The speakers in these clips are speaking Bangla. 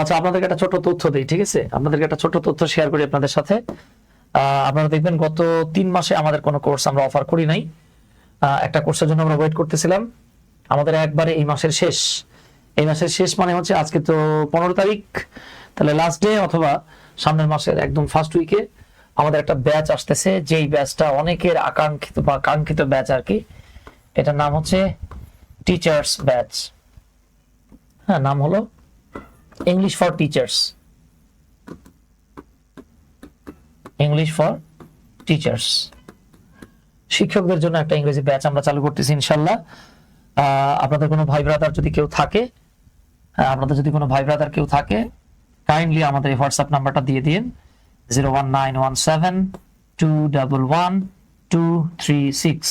আচ্ছা আপনাদেরকে একটা ছোট তথ্য দিই, ঠিক আছে? আপনাদেরকে একটা ছোট তথ্য শেয়ার করি আপনাদের সাথে। আপনারা দেখবেন গত তিন মাসে আমাদের কোনো কোর্স আমরা অফার করি নাই। একটা কোর্সের জন্য আমরা ওয়েট করতেছিলাম। আমাদের একবারে এই মাসের শেষ। এই মাসের শেষ মানে হচ্ছে আজকে তো পনেরো তারিখ। তাহলে লাস্ট ডে অথবা সামনের মাসের একদম ফার্স্ট উইকে আমাদের একটা ব্যাচ আসতেছে। যেই ব্যাচটা অনেকের আকাঙ্ক্ষিত বা কাঙ্ক্ষিত ব্যাচ আর কি। এটার নাম হচ্ছে টিচার্স ব্যাচ হ্যাঁ নাম হলো English for teachers English for teachers শিক্ষকদের জন্য একটা ইংরেজি ব্যাচ আমরা চালু করতেছি, ইনশাল্লাহ। আপনাদের কোনো ভাই ব্রাদার যদি কেউ থাকে আপনাদের যদি কোনো ভাই ব্রাদার কেউ থাকে কাইন্ডলি আমাদের এই হোয়াটসঅ্যাপ নাম্বারটা দিয়ে দিন। Zero one nine one seven two double one two three six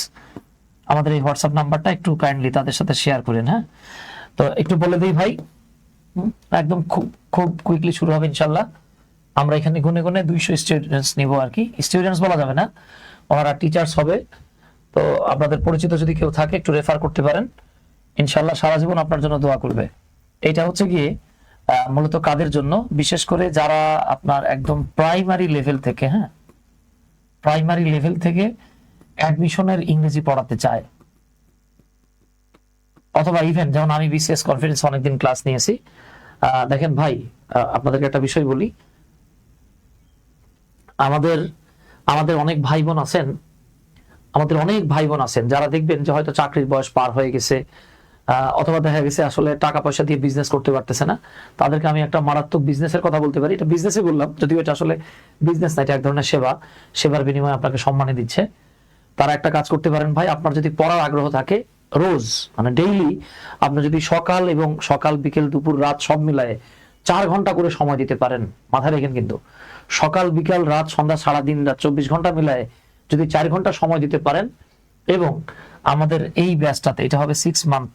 আমাদের এই হোয়াটসঅ্যাপ নাম্বারটা একটু কাইন্ডলি তাদের সাথে শেয়ার করেন হ্যাঁ? তো একটু বলে দিই ভাই একদম খুব খুব কুইকলি শুরু হবে ইনশাল্লাহ আমরা এখানে গুনে গুনে দুইশো স্টুডেন্টস নিব আর কি। স্টুডেন্টস বলা যাবে না, ওনারা টিচার্স হবে। তো আপনাদের পরিচিত যদি কেউ থাকে, একটু রেফার করতে পারেন। ইনশাল্লাহ সারা জীবন আপনার জন্য দোয়া করবে। এটা হচ্ছে গিয়ে মূলত কাদের জন্য? বিশেষ করে যারা আপনার একদম প্রাইমারি লেভেল থেকে হ্যাঁ? প্রাইমারি লেভেল থেকে অ্যাডমিশনের ইংরেজি পড়াতে চায়। অথবা ইভেন যেমন আমি বিসিএস কনফারেন্স অনেকদিন ক্লাস নিয়েছি। দেখেন ভাই আপনাদেরকে একটা বিষয় বলি। আমাদের আমাদের অনেক ভাই বোন আছেন, আমাদের অনেক ভাই বোন আছেন, যারা দেখবেন যে হয়তো চাকরির বয়স পার হয়ে গেছে অথবা দেখা গেছে আসলে টাকা পয়সা দিয়ে বিজনেস করতে পারতেছে না। তাদেরকে আমি একটা মারাত্মক বিজনেসের কথা বলতে পারি। এটা বিজনেসে বললাম, যদিও এটা আসলে বিজনেস না, এটা এক ধরনের সেবা। সেবার বিনিময়ে আপনাকে সম্মানে দিচ্ছে। তারা একটা কাজ করতে পারেন ভাই, আপনার যদি পড়ার আগ্রহ থাকে রোজ মানে ডেইলি আপনি যদি সকাল এবং সকাল বিকেল দুপুর রাত সব মিলায়ে চার ঘণ্টা করে সময় দিতে পারেন, মাথায় রেখেন কিন্তু। সকাল, বিকাল, রাত, সন্ধ্যা সারা দিন রাত চব্বিশ ঘণ্টা মিলায়ে যদি চার ঘণ্টা সময় দিতে পারেন এবং আমাদের এই ব্যাচটাতে, এটা হবে সিক্স মান্থ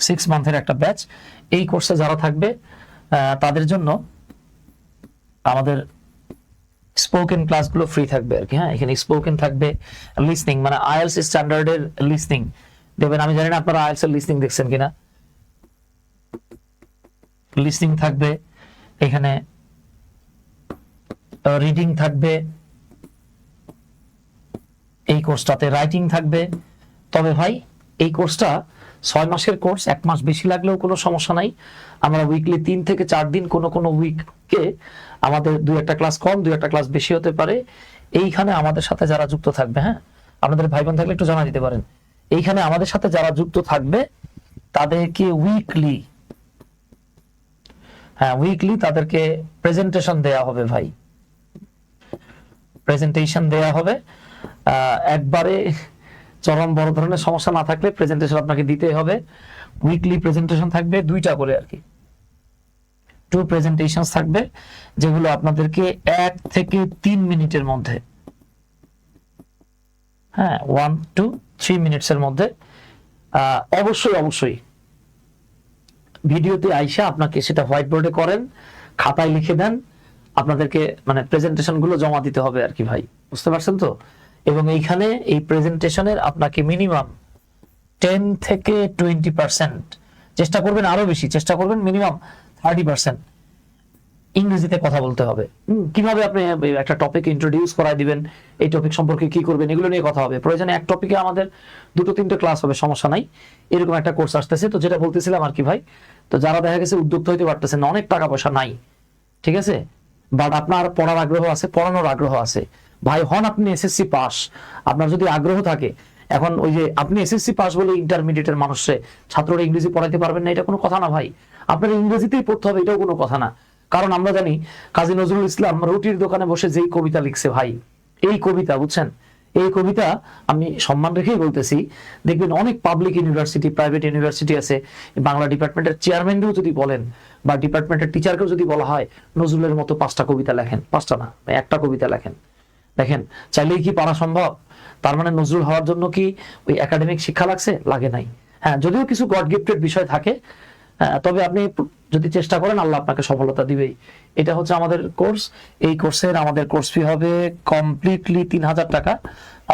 সিক্স মান্থের একটা ব্যাচ। এই কোর্সে যারা থাকবে তাদের জন্য আমাদের স্পোকেন ক্লাসগুলো ফ্রি থাকবে আর কি হ্যাঁ? এখানে স্পোকেন থাকবে লিসনিং মানে আইএলস স্ট্যান্ডার্ডের লিসনিং দেখবেন, আমি জানি না আপনারা আইএলস এর লিসনিং দেখছেন কিনা। লিসনিং থাকবে, এখানে রিডিং থাকবে, এই কোর্সটাতে রাইটিং থাকবে। তবে ভাই, এই কোর্সটা ছয় মাসের কোর্স এক মাস বেশি লাগলেও কোনো সমস্যা নাই। আমরা উইকলি তিন থেকে চার দিন কোনো কোনো উইককে আমাদের দুই একটা ক্লাস কম, দুই একটা ক্লাস বেশি হতে পারে। এইখানে আমাদের সাথে যারা যুক্ত থাকবে হ্যাঁ? আপনাদের ভাই বোন থাকলে একটু জানা দিতে পারেন। এইখানে আমাদের সাথে যারা যুক্ত থাকবে, তাদেরকে উইকলি হ্যাঁ উইকলি তাদেরকে প্রেজেন্টেশন দেয়া হবে ভাই। প্রেজেন্টেশন দেয়া হবে। একবারে চরম বড় ধরনের সমস্যা না থাকলে প্রেজেন্টেশন আপনাকে দিতে হবে। উইকলি প্রেজেন্টেশন থাকবে দুইটা করে আর কি। টু প্রেজেন্টেশন থাকবে, যেগুলো আপনাদেরকে এক থেকে তিন মিনিটের মধ্যে। হ্যাঁ ওয়ান টু থ্রি মিনিটস এর মধ্যে অবশ্যই অবশ্যই। ভিডিওতে আইসা আপনাকে সেটা হোয়াইট বোর্ডে করেন, খাতায় লিখে দেন, আপনাদেরকে মানে প্রেজেন্টেশনগুলো জমা দিতে হবে আর কি ভাই। বুঝতে পারছেন তো? এবং এইখানে এই প্রেজেন্টেশনের আপনাকে মিনিমাম টেন থেকে টোয়েন্টি পার্সেন্ট চেষ্টা করবেন আরও বেশি চেষ্টা করবেন মিনিমাম থার্টি পার্সেন্ট ইংরেজিতে কথা বলতে হবে। কীভাবে আপনি একটা টপিক ইন্ট্রোডিউস করাই দিবেন এই টপিক সম্পর্কে কি করবেন এগুলো নিয়ে কথা হবে। প্রয়োজনে এক টপিকে আমাদের দুটো তিনটে ক্লাস হবে সমস্যা নাই। এরকম একটা কোর্স আসতেছে তো যেটা বলতেছিলাম আর কি ভাই তো যারা দেখা গেছে উদ্যোক্তা হইতে পারতেছেন না, অনেক টাকা পয়সা নাই ঠিক আছে? বাট আপনার পড়ার আগ্রহ আছে পড়ানোর আগ্রহ আছে। ভাই হন আপনি এসএসসি পাস আপনার যদি আগ্রহ থাকে, এখন ওই যে আপনি এসএসসি পাস বলে ইন্টারমিডিয়েটের মানুষে ছাত্ররা ইংরেজি পড়াইতে পারবেন না, এটা কোনো কথা না ভাই। আপনার ইংরেজিতেই পড়তে হবে, এটাও কোনো কথা না। কারণ আমরা জানি, কাজী নজরুল ইসলাম রুটির দোকানে বসে যেই কবিতা লিখছে ভাই, এই কবিতা, বুঝছেন? এই কবিতা আমি সম্মান রেখেই বলতেছি, দেখবেন অনেক পাবলিক ইউনিভার্সিটি প্রাইভেট ইউনিভার্সিটি আছে, বাংলা ডিপার্টমেন্টের চেয়ারম্যানকেও যদি বলেন, বা ডিপার্টমেন্টের টিচারকেও যদি বলা হয়, নজরুলের মতো পাঁচটা কবিতা লেখেন, পাঁচটা না, একটা কবিতা লেখেন। দেখেন চাইলেই কি পারা সম্ভব? তার মানে নজরুল হওয়ার জন্য কি ওই একাডেমিক শিক্ষা লাগছে? লাগে নাই। হ্যাঁ যদিও কিছু গড গিফটেড বিষয় থাকে হ্যাঁ, তবে আপনি যদি চেষ্টা করেন আল্লাহ আপনাকে সফলতা দিবেই। এটা হচ্ছে আমাদের কোর্স এই কোর্সের আমাদের কোর্স ফি হবে কমপ্লিটলি তিন হাজার টাকা।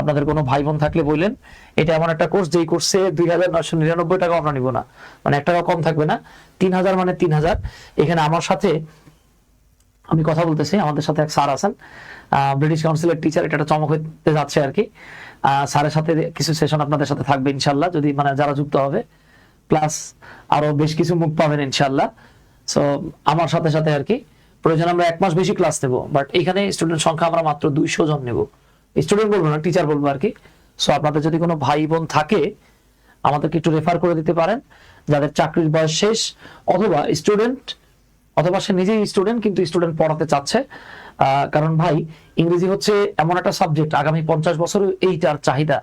আপনাদের কোনো ভাই বোন থাকলে বললেন এটা এমন একটা কোর্স যেই কোর্সে দুই হাজার নয়শো নিরানব্বই টাকা আমরা নিব না। মানে এক টাকা কম থাকবে না। তিন হাজার মানে তিন হাজার। এখানে আমার সাথে আমি কথা বলতেছি, আমাদের সাথে এক স্যার আছেন। ব্রিটিশ কাউন্সিলের টিচার এটা একটা চমক হতে যাচ্ছে আর কি। স্যারের সাথে কিছু সেশন আপনাদের সাথে থাকবে ইনশাল্লাহ যদি মানে যারা যুক্ত হবে। প্লাস আরও বেশ কিছু মুখ পাবেন ইনশাল্লাহ সো আমার সাথে সাথে আর কি, প্রয়োজন আমরা এক মাস বেশি ক্লাস নেব। বাট এখানে স্টুডেন্ট সংখ্যা আমরা মাত্র দুইশো জন নেব। স্টুডেন্ট বলব না টিচার বলব আর কি। সো আপনাদের যদি কোনো ভাই বোন থাকে, আমাদেরকে একটু রেফার করে দিতে পারেন। যাদের চাকরির বয়স শেষ, অথবা স্টুডেন্ট অথবা সে নিজেই স্টুডেন্ট কিন্তু স্টুডেন্ট পড়াতে চাচ্ছে। কারণ ভাই, ইংরেজি হচ্ছে এমন একটা সাবজেক্ট আগামী পঞ্চাশ বছর এইটার চাহিদা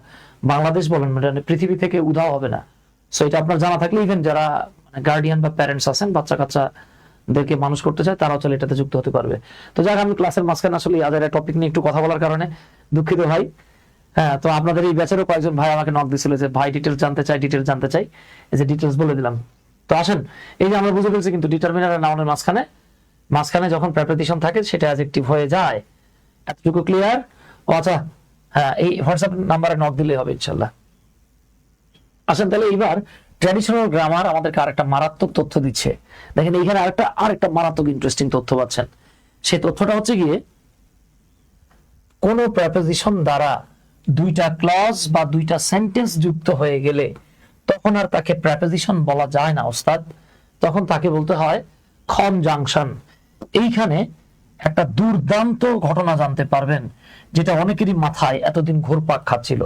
বাংলাদেশ বলেন মানে পৃথিবী থেকে উধাও হবে না। সো এটা আপনার জানা থাকলে ইভেন যারা গার্ডিয়ান বা প্যারেন্টস আছেন বাচ্চা কাচ্চাদেরকে মানুষ করতে চায়, তারাও চলে এটাতে যুক্ত হতে পারবে। তো যাক, আমি ক্লাসের মাঝখানে আসলে আদের টপিক নিয়ে একটু কথা বলার কারণে দুঃখিত ভাই। হ্যাঁ তো আপনাদের এই ব্যাচেরও কয়েকজন ভাই আমাকে নক দিছিল যে, ভাই ডিটেলস জানতে চাই ডিটেলস জানতে চাই। এই যে ডিটেলস বলে দিলাম। তো আসেন, এই যে আমরা বুঝে ফেলছি কিন্তু ডিটারমিনার আর নাউনের মাঝখানে মাঝখানে যখন প্রেপারেশন থাকে সেটা অ্যাডজেক্টিভ হয়ে যায়। এতটুকু ক্লিয়ার ও আচ্ছা হ্যাঁ এই হোয়াটসঅ্যাপ নাম্বারে নক দিলে হবে ইনশাল্লাহ আসেন, তাহলে এইবার ট্র্যাডিশনাল গ্রামার আমাদেরকে আরেকটা মারাত্মক তথ্য দিচ্ছে। দেখেন, এইখানে আরেকটা আরেকটা মারাত্মক ইন্টারেস্টিং তথ্য পাচ্ছেন। সেই তথ্যটা হচ্ছে গিয়ে, কোন প্রেপোজিশন দ্বারা দুইটা ক্লজ বা দুইটা সেন্টেন্স যুক্ত হয়ে গেলে তখন আর তাকে প্রেপোজিশন বলা যায় না, ওস্তাদ। তখন তাকে বলতে হয় কনজাংশন এইখানে একটা দুর্দান্ত ঘটনা জানতে পারবেন, যেটা অনেকেরই মাথায় এতদিন ঘুরপাক খাচ্ছিল।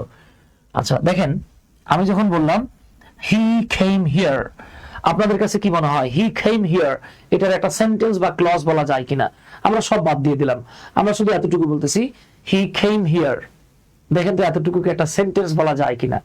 আচ্ছা দেখেন, আমি যখন বললাম হি খেম হিয়ার আপনাদের কাছে কি মনে হয়? হি খেম হিয়ার এটার একটা সেন্টেন্স বা ক্লজ বলা যায় কিনা? আমরা সব বাদ দিয়ে দিলাম। আমরা শুধু এতটুকু বলতেছি হি খেম হিয়ার দেখেন তো এতটুকু কি একটা সেন্টেন্স বলা যায় কিনা?